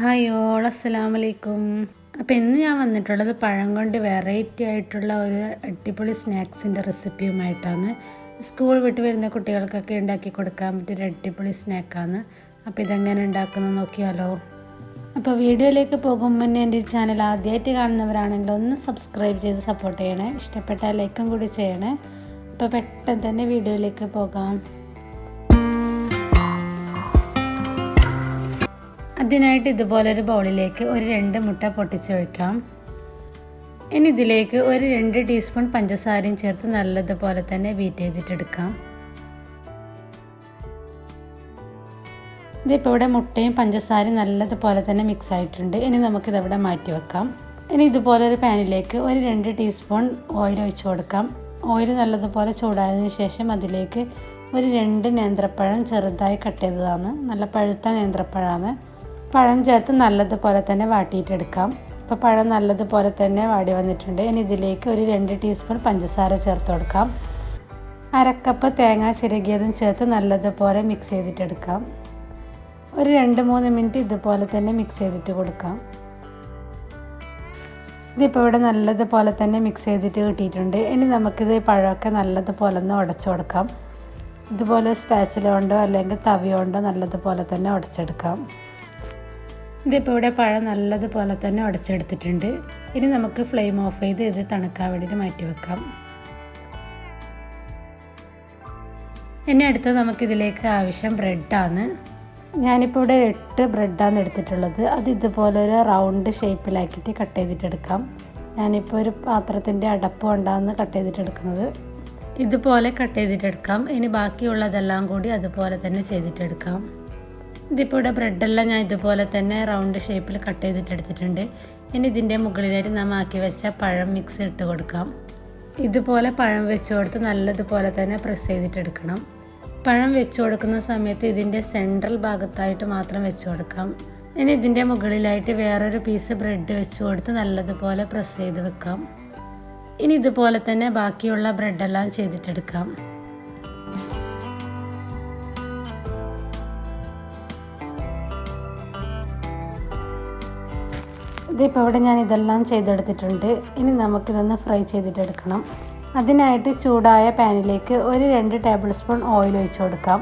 Hi all അസ്സലാം വലൈക്കും അപ്പോൾ ഇന്ന് ഞാൻ വന്നിട്ടുള്ളത് പഴം കൊണ്ട് വെറൈറ്റി ആയിട്ടുള്ള ഒരു അടിപൊളി സ്നാക്സിന്റെ റെസിപ്പിയുമായിട്ടാണ് സ്കൂൾ വിട്ട് വരുന്ന കുട്ടികൾക്കൊക്കെ ഉണ്ടാക്കി കൊടുക്കാൻ പറ്റിയൊരു അടിപൊളി സ്നാക്കാണ്. അപ്പോൾ ഇതെങ്ങനെ ഉണ്ടാക്കുന്നത് നോക്കിയാലോ. അപ്പോൾ വീഡിയോയിലേക്ക് പോകും മുന്നേ എന്റെ ചാനൽ ആദ്യമായിട്ട് കാണുന്നവരാണെങ്കിൽ ഒന്ന് സബ്സ്ക്രൈബ് ചെയ്ത് സപ്പോർട്ട് ചെയ്യണേ. ഇഷ്ടപ്പെട്ട ലൈക്കും കൂടി ചെയ്യണേ. അപ്പോൾ പെട്ടെന്ന് തന്നെ വീഡിയോയിലേക്ക് പോകാം. അതിനായിട്ട് ഇതുപോലൊരു ബൗളിലേക്ക് ഒരു രണ്ട് മുട്ട പൊട്ടിച്ചൊഴിക്കാം. ഇനി ഇതിലേക്ക് ഒരു രണ്ട് ടീസ്പൂൺ പഞ്ചസാരയും ചേർത്ത് നല്ലതുപോലെ തന്നെ ബീറ്റ് ചെയ്തിട്ടെടുക്കാം. ഇതിപ്പോൾ ഇവിടെ മുട്ടയും പഞ്ചസാരയും നല്ലതുപോലെ തന്നെ മിക്സ് ആയിട്ടുണ്ട്. ഇനി നമുക്കിതവിടെ മാറ്റി വെക്കാം. ഇനി ഇതുപോലൊരു പാനിലേക്ക് ഒരു രണ്ട് ടീസ്പൂൺ ഓയിൽ ഒഴിച്ചു കൊടുക്കാം. ഓയിൽ നല്ലതുപോലെ ചൂടായതിനു ശേഷം അതിലേക്ക് ഒരു രണ്ട് നേന്ത്രപ്പഴം ചെറുതായി കട്ട് ചെയ്തതാണ്. നല്ല പഴുത്ത നേന്ത്രപ്പഴമാണ് പഴം ചേർത്ത് നല്ലതുപോലെ തന്നെ വാട്ടിയിട്ടെടുക്കാം. ഇപ്പോൾ പഴം നല്ലതുപോലെ തന്നെ വാടി വന്നിട്ടുണ്ട്. ഇനി ഇതിലേക്ക് ഒരു രണ്ട് ടീസ്പൂൺ പഞ്ചസാര ചേർത്ത് കൊടുക്കാം. അരക്കപ്പ് തേങ്ങ ചിരകിയതും ചേർത്ത് നല്ലതുപോലെ മിക്സ് ചെയ്തിട്ടെടുക്കാം. ഒരു രണ്ട് മൂന്ന് മിനിറ്റ് ഇതുപോലെ തന്നെ മിക്സ് ചെയ്തിട്ട് കൊടുക്കാം. ഇതിപ്പോൾ ഇവിടെ നല്ലതുപോലെ തന്നെ മിക്സ് ചെയ്തിട്ട് കിട്ടിയിട്ടുണ്ട്. ഇനി നമുക്കിത് പഴമൊക്കെ നല്ലതുപോലെ ഒന്ന് ഉടച്ചു കൊടുക്കാം. ഇതുപോലെ സ്പാച്ചില കൊണ്ടോ അല്ലെങ്കിൽ തവിയോണ്ടോ നല്ലതുപോലെ തന്നെ ഉടച്ചെടുക്കാം. ഇതിപ്പോൾ ഇവിടെ പഴം നല്ലതുപോലെ തന്നെ ഉടച്ചെടുത്തിട്ടുണ്ട്. ഇനി നമുക്ക് ഫ്ലെയിം ഓഫ് ചെയ്ത് ഇത് തണുക്കാൻ വേണ്ടിയിട്ട് മാറ്റി വെക്കാം. ഇനി അടുത്ത് നമുക്കിതിലേക്ക് ആവശ്യം ബ്രെഡാണ് ഞാനിപ്പോൾ ഇവിടെ എട്ട് ബ്രെഡാണ് എടുത്തിട്ടുള്ളത്. അത് ഇതുപോലെ ഒരു റൗണ്ട് ഷേപ്പിലാക്കിയിട്ട് കട്ട് ചെയ്തിട്ടെടുക്കാം ഞാനിപ്പോൾ ഒരു പാത്രത്തിന്റെ അടപ്പ് കൊണ്ടാണ് കട്ട് ചെയ്തിട്ടെടുക്കുന്നത് ഇതുപോലെ കട്ട് ചെയ്തിട്ടെടുക്കാം ഇനി ബാക്കിയുള്ളതെല്ലാം കൂടി അതുപോലെ തന്നെ ചെയ്തിട്ടെടുക്കാം ഇതിപ്പോൾ ഇവിടെ ബ്രെഡെല്ലാം ഞാൻ ഇതുപോലെ തന്നെ റൗണ്ട് ഷേപ്പിൽ കട്ട് ചെയ്തിട്ട് എടുത്തിട്ടുണ്ട്. ഇനി ഇതിന്റെ മുകളിലായിട്ട് നാം ആക്കി വെച്ച പഴം മിക്സ് ഇട്ട് കൊടുക്കാം. ഇതുപോലെ പഴം വെച്ച് കൊടുത്ത് നല്ലതുപോലെ തന്നെ പ്രസ് ചെയ്തിട്ടെടുക്കണം പഴം വെച്ച് കൊടുക്കുന്ന സമയത്ത് ഇതിന്റെ സെൻട്രൽ ഭാഗത്തായിട്ട് മാത്രം വെച്ച് കൊടുക്കാം. ഇനി ഇതിന്റെ മുകളിലായിട്ട് വേറൊരു പീസ് ബ്രെഡ് വെച്ച് കൊടുത്ത് നല്ലതുപോലെ പ്രസ് ചെയ്ത് വെക്കാം. ഇനി ഇതുപോലെ തന്നെ ബാക്കിയുള്ള ബ്രെഡെല്ലാം ചെയ്തിട്ടെടുക്കാം ഇതിപ്പോൾ ഇവിടെ ഞാൻ ഇതെല്ലാം ചെയ്തെടുത്തിട്ടുണ്ട്. ഇനി നമുക്കിതൊന്ന് ഫ്രൈ ചെയ്തിട്ടെടുക്കണം. അതിനായിട്ട് ചൂടായ പാനിലേക്ക് ഒരു രണ്ട് ടേബിൾ സ്പൂൺ ഓയിൽ ഒഴിച്ചു കൊടുക്കാം.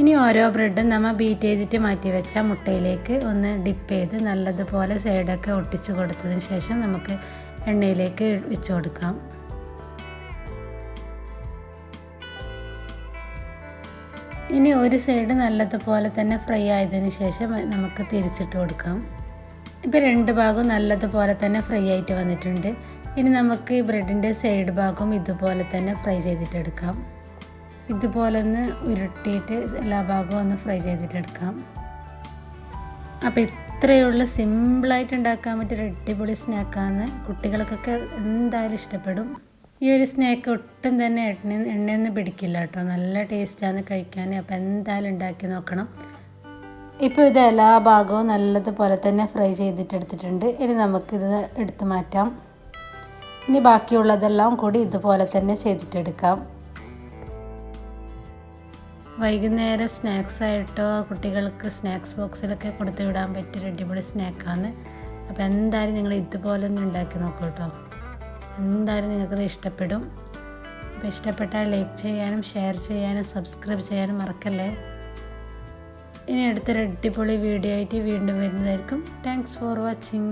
ഇനി ഓരോ ബ്രെഡും നമ്മൾ ബീറ്റ് ചെയ്തിട്ട് മാറ്റി വെച്ച മുട്ടയിലേക്ക് ഒന്ന് ഡിപ്പ് ചെയ്ത് നല്ലതുപോലെ സൈഡൊക്കെ ഒട്ടിച്ചു കൊടുത്തതിന് ശേഷം നമുക്ക് എണ്ണയിലേക്ക് വെച്ച് കൊടുക്കാം. ഇനി ഒരു സൈഡ് നല്ലതുപോലെ തന്നെ ഫ്രൈ ആയതിനു ശേഷം നമുക്ക് തിരിച്ചിട്ട് കൊടുക്കാം. ഇപ്പോൾ രണ്ട് ഭാഗവും നല്ലതുപോലെ തന്നെ ഫ്രൈ ആയിട്ട് വന്നിട്ടുണ്ട്. ഇനി നമുക്ക് ഈ ബ്രെഡിന്റെ സൈഡ് ഭാഗവും ഇതുപോലെ തന്നെ ഫ്രൈ ചെയ്തിട്ടെടുക്കാം ഇതുപോലെ ഒന്ന് ഉരുട്ടിയിട്ട് എല്ലാ ഭാഗവും ഒന്ന് ഫ്രൈ ചെയ്തിട്ടെടുക്കാം അപ്പോൾ ഇത്രയേ ഉള്ളൂ. സിമ്പിളായിട്ട് ഉണ്ടാക്കാൻ പറ്റിയ അടിപൊളി സ്നാക്കാണ് കുട്ടികൾക്കൊക്കെ എന്തായാലും ഇഷ്ടപ്പെടും. ഈ ഒരു സ്നാക്ക് ഒട്ടും തന്നെ എണ്ണ എണ്ണയൊന്നും പിടിക്കില്ല കേട്ടോ. നല്ല ടേസ്റ്റാണ് കഴിക്കാൻ അപ്പോൾ എന്തായാലും ഉണ്ടാക്കി നോക്കണം. ഇപ്പോൾ ഇത് എല്ലാ ഭാഗവും നല്ലതുപോലെ തന്നെ ഫ്രൈ ചെയ്തിട്ടെടുത്തിട്ടുണ്ട്. ഇനി നമുക്കിത് എടുത്ത് മാറ്റാം. ഇനി ബാക്കിയുള്ളതെല്ലാം കൂടി ഇതുപോലെ തന്നെ ചെയ്തിട്ടെടുക്കാം. വൈകുന്നേരം സ്നാക്സ് ആയിട്ടോ കുട്ടികൾക്ക് സ്നാക്സ് ബോക്സിലൊക്കെ കൊടുത്തു വിടാൻ പറ്റിയ അടിപൊളി സ്നാക്കാണ് അപ്പോൾ എന്തായാലും നിങ്ങൾ ഇതുപോലെ ഒന്ന് ഉണ്ടാക്കി നോക്കൂ കേട്ടോ എന്തായാലും നിങ്ങൾക്കത് ഇഷ്ടപ്പെടും. അപ്പോൾ ഇഷ്ടപ്പെട്ടാൽ ലൈക്ക് ചെയ്യാനും ഷെയർ ചെയ്യാനും സബ്സ്ക്രൈബ് ചെയ്യാനും മറക്കല്ലേ? ഇനി അടുത്തൊരു അടിപൊളി വീഡിയോ ആയിട്ട് വീണ്ടും വരുന്നതായിരിക്കും. Thanks for watching